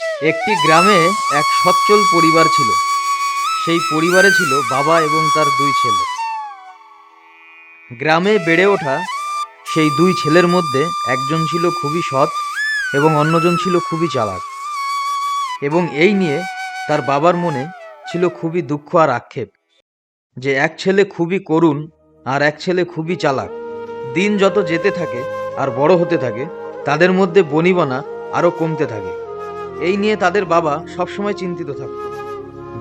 একটি গ্রামে এক সচ্ছল পরিবার ছিল। সেই পরিবারে ছিল বাবা এবং তার দুই ছেলে। গ্রামে বেড়ে ওঠা সেই দুই ছেলের মধ্যে একজন ছিল খুবই সৎ এবং অন্যজন ছিল খুবই চালাক। এবং এই নিয়ে তার বাবার মনে ছিল খুবই দুঃখ আর আক্ষেপ যে এক ছেলে খুবই করুণ আর এক ছেলে খুবই চালাক। দিন যত যেতে থাকে আর বড় হতে থাকে, তাদের মধ্যে বনিবনা আরও কমতে থাকে। এই নিয়ে তাদের বাবা সবসময় চিন্তিত থাকত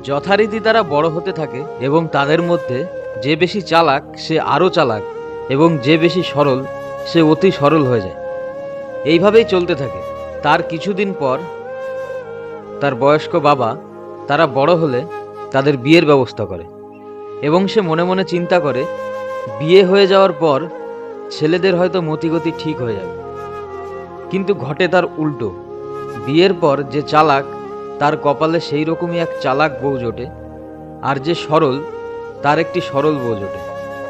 যথারীতি তারা বড় হতে থাকে এবং তাদের মধ্যে যে বেশি চালাক সে আরও চালাক এবং যে বেশি সরল সে অতি সরল হয়ে যায়। এইভাবেই চলতে থাকে। তার কিছুদিন পর তার বয়স্ক বাবা তারা বড় হলে তাদের বিয়ের ব্যবস্থা করে এবং সে মনে মনে চিন্তা করে, বিয়ে হয়ে যাওয়ার পর ছেলেদের হয়তো মতিগতি ঠিক হয়ে যাবে। কিন্তু ঘটে তার উল্টো। বিয়ের পর যে চালাক, তার কপালে সেই রকমই এক চালাক বউ জোটে, আর যে সরল, তার একটি সরল বউ জোটে।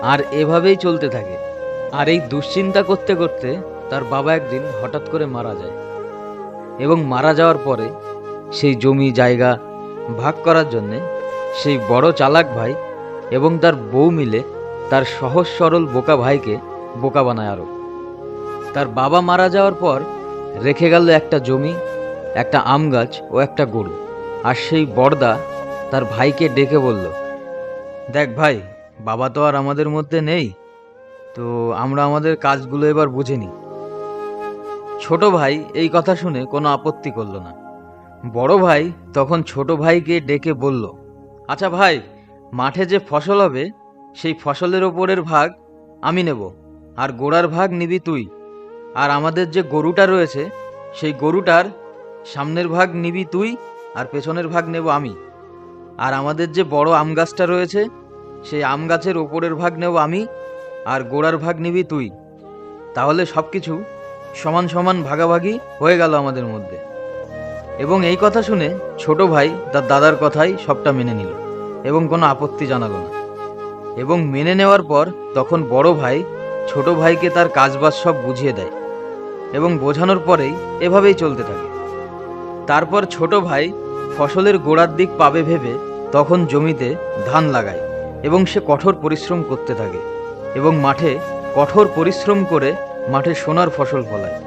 আর এভাবেই চলতে থাকে। আর এই দুশ্চিন্তা করতে করতে তার বাবা একদিন হঠাৎ করে মারা যায়। এবং মারা যাওয়ার পরে সেই জমি জায়গা ভাগ করার জন্যে সেই বড় চালাক ভাই এবং তার বউ মিলে তার সহজ সরল বোকা ভাইকে বোকা বানায় আরও তার বাবা মারা যাওয়ার পর রেখে গেল একটা জমি একটা আম গাছ ও একটা গরু। আর সেই বড়দা তার ভাইকে ডেকে বলল, দেখ ভাই, বাবা তো আর আমাদের মধ্যে নেই, তো আমরা আমাদের কাজগুলো এবার বুঝে নিই। ছোট ভাই এই কথা শুনে কোনো আপত্তি করল না। বড় ভাই তখন ছোট ভাইকে ডেকে বলল আচ্ছা ভাই, মাঠে যে ফসল হবে, সেই ফসলের ওপরের ভাগ আমি নেব, আর গোড়ার ভাগ নিবি তুই। আর আমাদের যে গরুটা রয়েছে, সেই গরুটার সামনের ভাগ নিবি তুই, আর পেছনের ভাগ নেব আমি। আর আমাদের যে বড় আম গাছটা রয়েছে, সেই আম গাছের ওপরের ভাগ নেব আমি, আর গোড়ার ভাগ নিবি তুই। তাহলে সব কিছু সমান সমান ভাগাভাগি হয়ে গেল আমাদের মধ্যে। এবং এই কথা শুনে ছোট ভাই তার দাদার কথাই সবটা মেনে নিল, এবং কোনো আপত্তি জানালো না। এবং মেনে নেওয়ার পর তখন বড় ভাই ছোট ভাইকে তার কাজবাজ সব বুঝিয়ে দেয়, এবং বোঝানোর পরেই এভাবেই চলতে থাকে। তারপর ছোট ভাই ফসলের গোড়ার দিক পাবে ভেবে তখন জমিতে ধান লাগায় এবং সে কঠোর পরিশ্রম করতে থাকে এবং মাঠে কঠোর পরিশ্রম করে মাঠে সোনার ফসল ফলায়।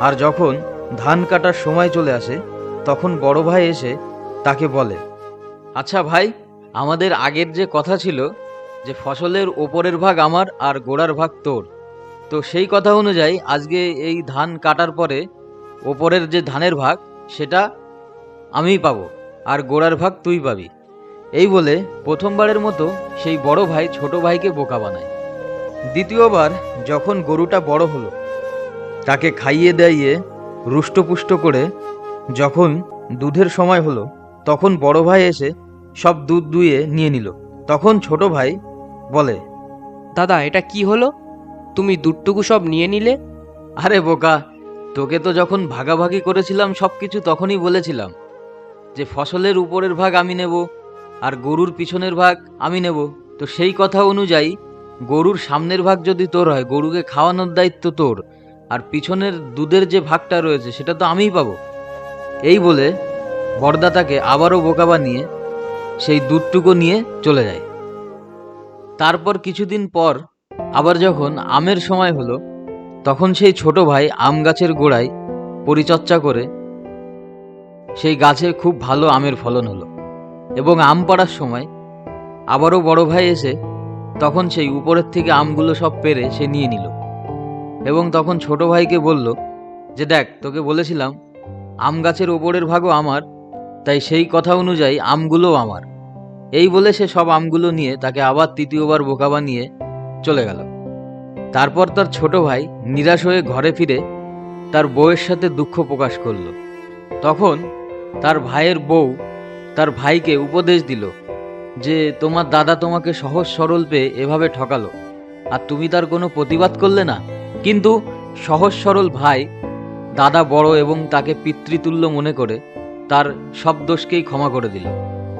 আর যখন ধান কাটার সময় চলে আসে, তখন বড় ভাই এসে তাকে বলে আচ্ছা ভাই, আমাদের আগের যে কথা ছিল যে ফসলের ওপরের ভাগ আমার আর গোড়ার ভাগ তোর, তো সেই কথা অনুযায়ী আজকে এই ধান কাটার পরে ওপরের যে ধানের ভাগ সেটা আমিই পাবো আর গোড়ার ভাগ তুই পাবি। এই বলে প্রথমবারের মতো সেই বড় ভাই ছোট ভাইকে বোকা বানায়। দ্বিতীয়বার যখন গরুটা বড় হলো তাকে খাইয়ে দাইয়ে রুষ্টপুষ্ট করে যখন দুধের সময় হলো তখন বড় ভাই এসে সব দুধ দুয়ে নিয়ে নিল। তখন ছোট ভাই বলে দাদা এটা কি হলো? তুমি দুধটুকু সব নিয়ে নিলে? আরে বোকা তোকে তো যখন ভাগাভাগি করেছিলাম সব কিছু তখনই বলেছিলাম যে ফসলের উপরের ভাগ আমি নেব আর গরুর পিছনের ভাগ আমি নেব। তো সেই কথা অনুযায়ী গরুর সামনের ভাগ যদি তোর হয়, গরুকে খাওয়ানোর দায়িত্ব তোর, আর পিছনের দুধের যে ভাগটা রয়েছে সেটা তো আমিই পাবো। এই বলে বড়দা তাকে আবারও বোকা বানিয়ে সেই দুধটুকু নিয়ে চলে যায়। তারপর কিছুদিন পর আবার যখন আমের সময় হলো তখন সেই ছোট ভাই আম গাছের গোড়ায় পরিচর্যা করে সেই গাছে খুব ভালো আমের ফলন হলো এবং আম পাড়ার সময় আবারও বড় ভাই এসে তখন সেই উপরের থেকে আমগুলো সব পেরে সে নিয়ে নিল এবং তখন ছোট ভাইকে বলল যে দেখ, তোকে বলেছিলাম আম গাছের ওপরের ভাগও আমার, তাই সেই কথা অনুযায়ী আমগুলোও আমার। এই বলে সে সব আমগুলো নিয়ে তাকে আবার তৃতীয়বার বোকা বানিয়ে চলে গেল। তারপর তার ছোট ভাই নিরাশ হয়ে ঘরে ফিরে তার বউয়ের সাথে দুঃখ প্রকাশ করল। তখন তার ভাইয়ের বউ তার ভাইকে উপদেশ দিল যে, তোমার দাদা তোমাকে সহজ সরল পেয়ে এভাবে ঠকালো। আর তুমি তার কোনো প্রতিবাদ করলে না? কিন্তু সহজ সরল ভাই দাদা বড় এবং তাকে পিতৃতুল্য মনে করে তার সব দোষকেই ক্ষমা করে দিল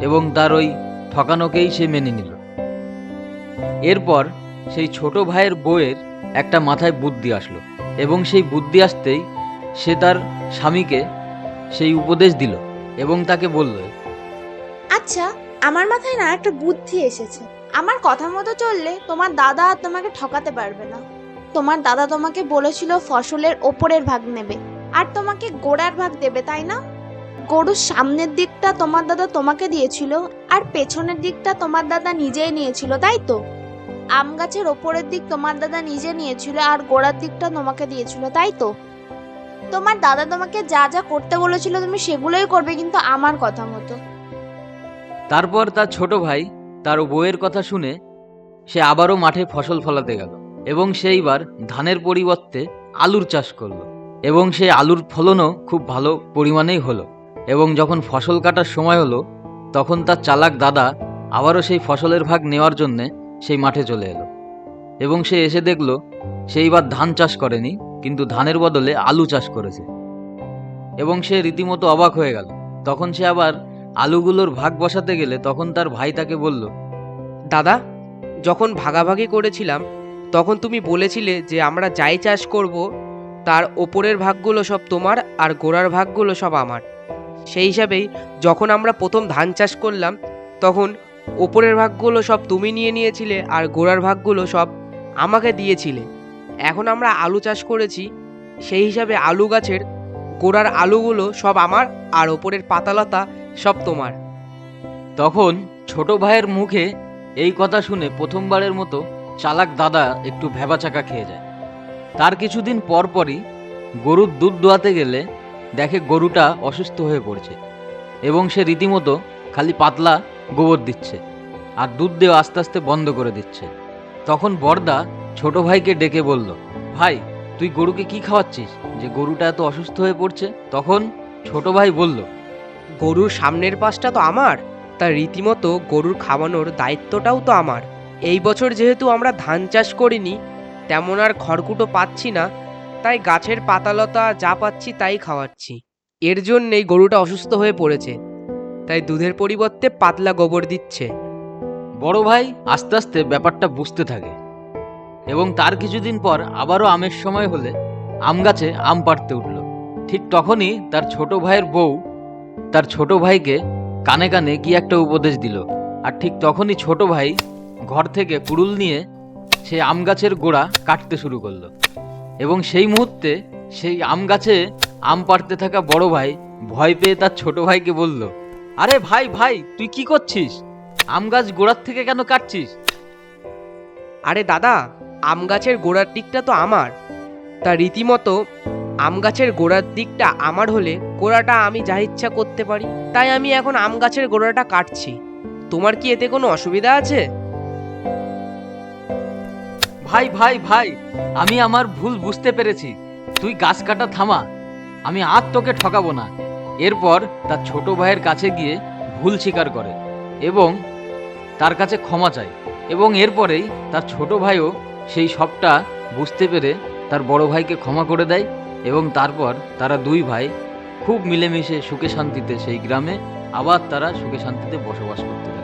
এবং তার ওই ঠকানোকেই সে মেনে নিল। এরপর সেই ছোট ভাইয়ের বউয়ের একটা মাথায় বুদ্ধি আসলো এবং সেই বুদ্ধি আসতেই সে তার স্বামীকে সেই উপদেশ দিল এবং তাকে বলল আচ্ছা আমার মাথায় না একটা বুদ্ধি এসেছে। আমার কথা মতো চললে তোমার দাদা আর তোমাকে ঠকাতে পারবে না। তোমার দাদা তোমাকে বলেছিল ফসলের ওপরের ভাগ নেবে, আর তোমাকে গোড়ার ভাগ দেবে, তাই না? গরুর সামনের দিকটা তোমার দাদা তোমাকে দিয়েছিল, আর পেছনের দিকটা তোমার দাদা নিজেই নিয়েছিল, তাই তো? আম গাছের ওপরের দিক তোমার দাদা নিজে নিয়েছিল আর গোড়ার দিকটা তোমাকে দিয়েছিল, তাই তো? তোমার দাদা তোমাকে যা যা করতে বলেছিল তুমি সেগুলোই করবে কিন্তু আমার কথা মতো। তারপর তার ছোট ভাই তার বউয়ের কথা শুনে সে আবারও মাঠে ফসল ফলাতে গেল এবং সেইবার ধানের পরিবর্তে আলুর চাষ করল এবং সেই আলুর ফলনও খুব ভালো পরিমাণেই হলো এবং যখন ফসল কাটার সময় হলো তখন তার চালাক দাদা আবারও সেই ফসলের ভাগ নেওয়ার জন্যে সেই মাঠে চলে এলো। এবং সে এসে দেখল সেইবার ধান চাষ করেনি, কিন্তু ধানের বদলে আলু চাষ করেছে। এবং সে রীতিমতো অবাক হয়ে গেল। তখন সে আবার আলুগুলোর ভাগ বসাতে গেলে তখন তার ভাই তাকে বলল, দাদা, যখন ভাগাভাগি করেছিলাম, তখন তুমি বলেছিলে যে আমরা যাই চাষ করব, তার ওপরের ভাগগুলো সব তোমার আর গোড়ার ভাগগুলো সব আমার। সেই হিসাবেই যখন আমরা প্রথম ধান চাষ করলাম, তখন ওপরের ভাগগুলো সব তুমি নিয়ে নিয়েছিলে আর গোড়ার ভাগগুলো সব আমাকে দিয়েছিলে। এখন আমরা আলু চাষ করেছি, সেই হিসাবে আলু গাছের গোড়ার আলুগুলো সব আমার আর ওপরের পাতালতা সব তোমার। তখন ছোট ভাইয়ের মুখে এই কথা শুনে প্রথমবারের মতো চালাক দাদা একটু ভেবাচাকা খেয়ে যায়। তার কিছুদিন পর পরই গরুর দুধ দোয়াতে গেলে দেখে গরুটা অসুস্থ হয়ে পড়ছে এবং সে রীতিমতো খালি পাতলা গোবর দিচ্ছে আর দুধ দেওয়া আস্তে আস্তে বন্ধ করে দিচ্ছে। তখন বর্দা ছোট ভাইকে ডেকে বলল, ভাই, তুই গরুকে কি খাওয়াচ্ছিস? যে গরুটা এত অসুস্থ হয়ে পড়ছে? তখন ছোট ভাই বলল, গরুর সামনের পাশটা তো আমার তার রীতিমতো গরুর খাওয়ানোর দায়িত্বটাও তো আমার। এই বছর যেহেতু আমরা ধান চাষ করিনি, তেমন আর খড়কুটো পাচ্ছি না, তাই গাছের পাতালতা যা পাচ্ছি তাই খাওয়াচ্ছি। এর জন্যেই গরুটা অসুস্থ হয়ে পড়েছে। তাই দুধের পরিবর্তে পাতলা গোবর দিচ্ছে। বড় ভাই, আস্তে আস্তে ব্যাপারটা বুঝতে থাকে। এবং তার কিছুদিন পর আবারও আমের সময় হলে আম গাছে আম পাড়তে উঠল। ঠিক তখনই তার ছোট ভাইয়ের বউ তার ছোট ভাইকে কানে কানে কি একটা উপদেশ দিল। আর ঠিক তখনই ছোট ভাই ঘর থেকে কুড়ুল নিয়ে সে আম গাছের গোড়া কাটতে শুরু করল। এবং সেই মুহূর্তে সেই আম গাছে আম পাড়তে থাকা বড় ভাই ভয় পেয়ে তার ছোট ভাইকে বলল আরে ভাই ভাই তুই কি করছিস? আম গাছ গোড়ার থেকে কেন কাটছিস? আরে দাদা আম গাছের গোড়ার দিকটা তো আমার। তা রীতিমতো আম গাছের গোড়ার দিকটা আমার হলে গোড়াটা আমি যা ইচ্ছা করতে পারি তাই আমি এখন আম গাছের গোড়াটা কাটছি। তোমার কি এতে কোনো অসুবিধা আছে? ভাই ভাই ভাই আমি আমার ভুল বুঝতে পেরেছি। তুই গাছ কাটা থামা। আমি আর তোকে ঠকাবো না। এরপর তার ছোট ভাইয়ের কাছে গিয়ে ভুল স্বীকার করে এবং তার কাছে ক্ষমা চায় এবং এরপরেই তার ছোট ভাইও সেই সবটা বুঝতে পেরে তার বড় ভাইকে ক্ষমা করে দেয় এবং তারপর তারা দুই ভাই খুব মিলেমিশে সুখে শান্তিতে সেই গ্রামে আবার তারা সুখে শান্তিতে বসবাস করতে